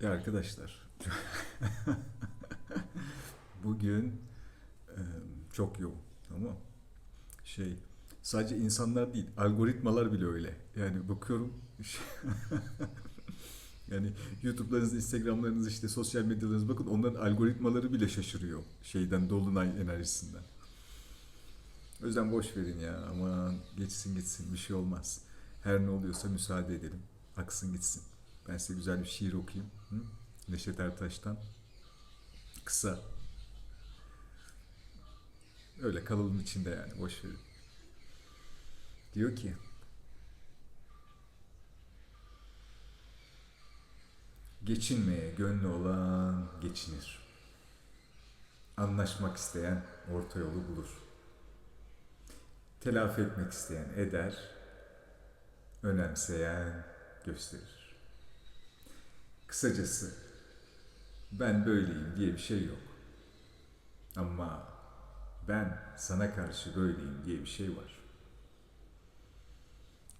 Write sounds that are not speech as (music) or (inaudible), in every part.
Ya arkadaşlar, (laughs) bugün e, çok yoğun, tamam Şey, sadece insanlar değil, algoritmalar bile öyle. Yani bakıyorum, (laughs) yani YouTube'larınız, Instagram'larınız, işte sosyal medyalarınız bakın onların algoritmaları bile şaşırıyor şeyden, dolunay enerjisinden. O yüzden boş verin ya, aman geçsin gitsin bir şey olmaz. Her ne oluyorsa müsaade edelim, aksın gitsin. Ben size güzel bir şiir okuyayım. Hı? Neşet Ertaş'tan. Kısa. Öyle kalalım içinde yani boş verin. Diyor ki Geçinmeye gönlü olan geçinir. Anlaşmak isteyen orta yolu bulur. Telafi etmek isteyen eder, önemseyen gösterir. Kısacası ben böyleyim diye bir şey yok. Ama ben sana karşı böyleyim diye bir şey var.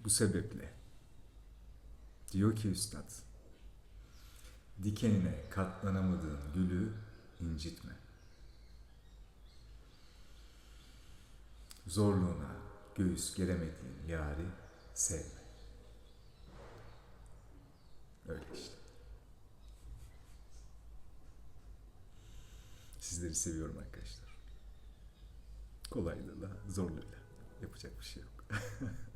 Bu sebeple diyor ki üstad dikenine katlanamadığın gülü incitme. Zorluğuna göğüs geremediğin yari sevme. Öyle işte. Sizleri seviyorum arkadaşlar. Kolaylığıyla, zorluğuyla. Yapacak bir şey yok. (laughs)